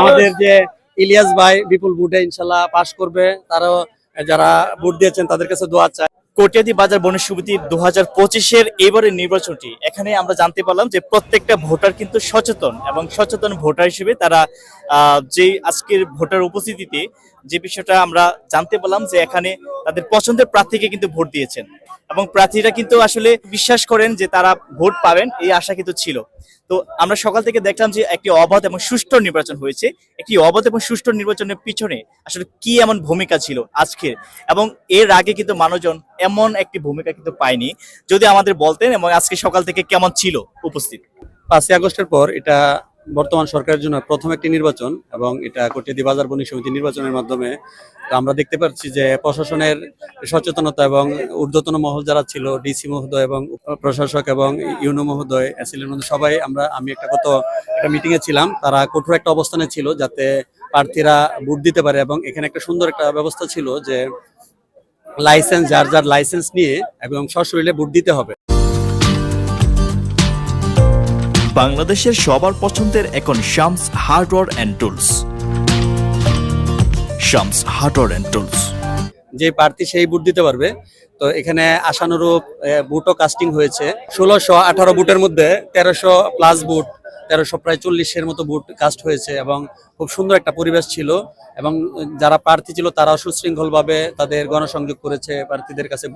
আমাদের যে ইলিয়াস ভাই বিপুল বুটে ইনশাল্লাহ পাশ করবে তারাও যারা বুট দিয়েছেন তাদের কাছে দোয়া চাই। কটিয়াদি বাজার বণিক সমিতি দু হাজার পঁচিশের এবারের নির্বাচনটি, এখানে আমরা জানতে পারলাম যে প্রত্যেকটা ভোটার কিন্তু সচেতন এবং সচেতন ভোটার হিসেবে তারা যে আজকের ভোটার উপস্থিতিতে যে বিষয়টা আমরা জানতে পারলাম যে এখানে তাদের পছন্দের প্রার্থীকে কিন্তু ভোট দিয়েছেন এবং প্রার্থীরা কিন্তু আসলে বিশ্বাস করেন যে তারা ভোট পাবেন এই আশা কিন্তু ছিল। তো আমরা সকাল থেকে দেখলাম যে একটি অবাধ এবং সুষ্ঠু নির্বাচন হয়েছে। একটি অবাধ এবং সুষ্ঠু নির্বাচনের পিছনে আসলে কি এমন ভূমিকা ছিল আজকের এবং এর আগে কিন্তু মানুষজন এমন একটি ভূমিকা কিন্তু পায়নি। যদি আমাদের বলতেন এবং আজকে সকাল থেকে কেমন ছিল উপস্থিত? পাঁচই আগস্টের পর এটা বর্তমান সরকারের জন্য প্রথম একটি নির্বাচন এবং এটা কটিয়াদি বাজার বণিক সমিতি নির্বাচনের মাধ্যমে আমরা দেখতে পাচ্ছি যে প্রশাসনের সচেতনতা এবং ঊর্ধ্বতন মহল যারা ছিল, ডিসি মহোদয় এবং প্রশাসক এবং ইউনো মহোদয় এসিলের মধ্যে সবাই আমরা, আমি একটা কত একটা মিটিং এ ছিলাম, তারা কঠোর একটা অবস্থানে ছিল যাতে প্রার্থীরা ভোট দিতে পারে এবং এখানে একটা সুন্দর একটা ব্যবস্থা ছিল যে লাইসেন্স যার যার লাইসেন্স নিয়ে এবং সশরীরে ভোট দিতে হবে। বাংলাদেশের সবার পছন্দের এখন Shams hardware and tools. Shams hardware and tools. যে প্রার্থী সেই বুট দিতে পারবে। তো এখানে আশানুরূপ বুটও কাস্টিং হয়েছে। ষোলোশো আঠারো বুটের মধ্যে তেরোশো প্লাস বুট তেরোশো প্রায় চল্লিশের মতো বুট কাস্ট হয়েছে এবং খুব সুন্দর একটা পরিবেশ ছিল এবং যারা প্রার্থী ছিল তারাও সুশৃঙ্খলভাবে তাদের গণসংযোগ করেছে প্রার্থীদের কাছে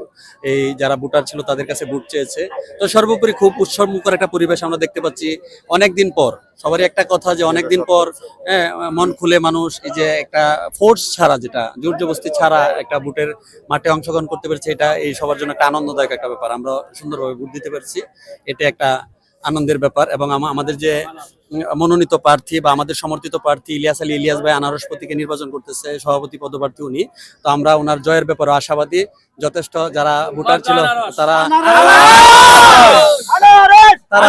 এই যারা ভোটার ছিল তাদের কাছে ভোট চেয়েছে। তো সর্বোপরি খুব উৎসবমুখর একটা পরিবেশ আমরা দেখতে পাচ্ছি অনেকদিন পর। সবারই একটা কথা যে অনেকদিন পর হ্যাঁ, মন খুলে মানুষ এই যে একটা ফোর্স ছাড়া যেটা জোর জবস্তি ছাড়া একটা বুটের মাঠে অংশগ্রহণ করতে পেরেছে এটা এই সবার জন্য একটা আনন্দদায়ক একটা ব্যাপার। আমরা সুন্দরভাবে ভোট দিতে পেরেছি। এটা একটা আনন্দের ব্যাপার এবং আমাদের যে মনোনীত প্রার্থী বা আমাদের সমর্থিত প্রার্থী ইলিয়াস আলী ইলিয়াস ভাই আনারসপতিকে নির্বাচন করতেছে সভাপতি পদপ্রার্থী উনি। তো আমরা ওনার জয়ের ব্যাপারে আশাবাদী যথেষ্ট যারা ভোটার ছিল তারা তারা তারা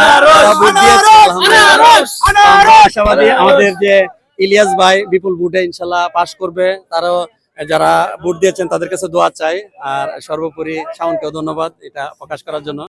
ভোট দিয়েছে, আশাবাদী আমাদের যে ইলিয়াস ভাই বিপুল ভোটে ইনশাল্লাহ পাশ করবে তারাও যারা ভোট দিয়েছেন তাদের কাছে দোয়া চাই। আর সর্বোপরি শাওনকেও ধন্যবাদ এটা প্রকাশ করার জন্য।